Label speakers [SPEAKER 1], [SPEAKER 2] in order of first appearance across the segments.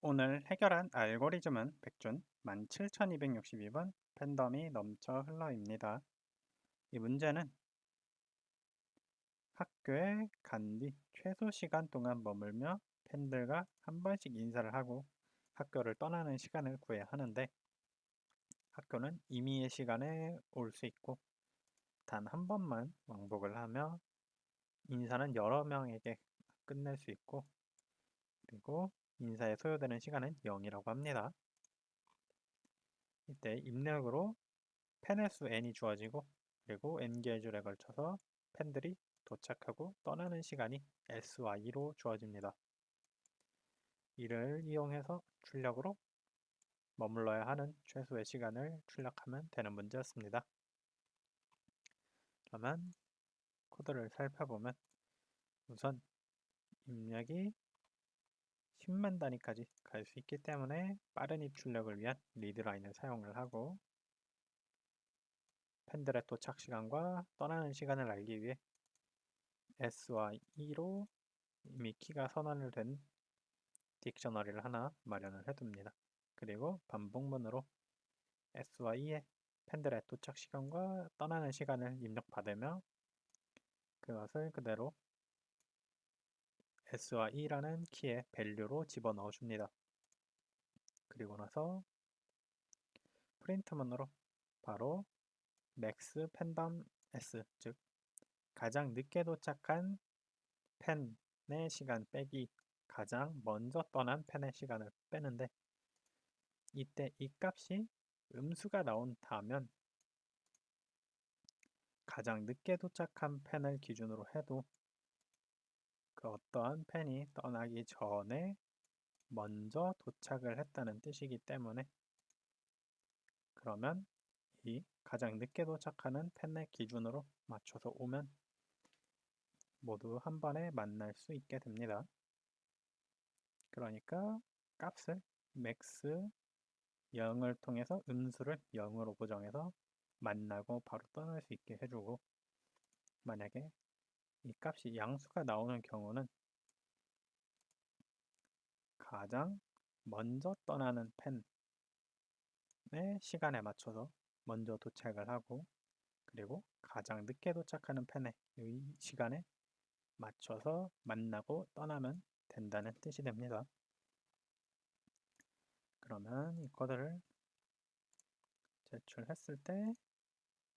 [SPEAKER 1] 오늘 해결한 알고리즘은 백준 17262번 팬덤이 넘쳐 흘러입니다. 이 문제는 학교에 간 뒤 최소 시간 동안 머물며 팬들과 한 번씩 인사를 하고 학교를 떠나는 시간을 구해야 하는데 학교는 임의의 시간에 올 수 있고 단 한 번만 왕복을 하며 인사는 여러 명에게 끝낼 수 있고 그리고 인사에 소요되는 시간은 0이라고 합니다. 이때 입력으로 팬의 수 n이 주어지고 그리고 n개의 줄에 걸쳐서 팬들이 도착하고 떠나는 시간이 s와 2로 주어집니다. 이를 이용해서 출력으로 머물러야 하는 최소의 시간을 출력하면 되는 문제였습니다. 그러면 코드를 살펴보면 우선 입력이 10만 단위까지 갈 수 있기 때문에 빠른 입출력을 위한 리드라인을 사용을 하고 팬들의 도착 시간과 떠나는 시간을 알기 위해 S와 E로 이미 키가 선언을 된 딕셔너리를 하나 마련을 해둡니다. 그리고 반복문으로 S와 E의 팬들의 도착 시간과 떠나는 시간을 입력받으며 그것을 그대로 S와 E라는 키의 밸류로 집어넣어 줍니다. 그리고 나서 프린트문으로 바로 max 팬덤 S 즉 가장 늦게 도착한 팬의 시간 빼기 가장 먼저 떠난 팬의 시간을 빼는데 이때 이 값이 음수가 나온다면 가장 늦게 도착한 팬을 기준으로 해도 그 어떠한 팬이 떠나기 전에 먼저 도착을 했다는 뜻이기 때문에 그러면 이 가장 늦게 도착하는 팬의 기준으로 맞춰서 오면 모두 한 번에 만날 수 있게 됩니다. 그러니까 값을 max 0을 통해서 음수를 0으로 고정해서 만나고 바로 떠날 수 있게 해주고 만약에 이 값이 양수가 나오는 경우는 가장 먼저 떠나는 펜의 시간에 맞춰서 먼저 도착을 하고 그리고 가장 늦게 도착하는 펜의 이 시간에 맞춰서 만나고 떠나면 된다는 뜻이 됩니다. 그러면 이 코드를 제출했을 때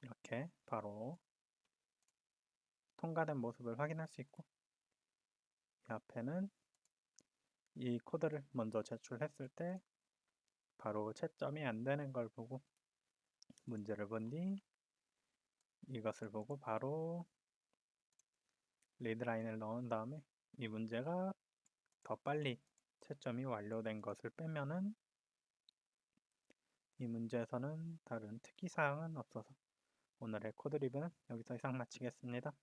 [SPEAKER 1] 이렇게 바로 통과된 모습을 확인할 수 있고 이 앞에는 이 코드를 먼저 제출했을 때 바로 채점이 안 되는 걸 보고 문제를 본 뒤 이것을 보고 바로 리드라인을 넣은 다음에 이 문제가 더 빨리 채점이 완료된 것을 빼면은 이 문제에서는 다른 특이사항은 없어서 오늘의 코드 리뷰는 여기서 이상 마치겠습니다.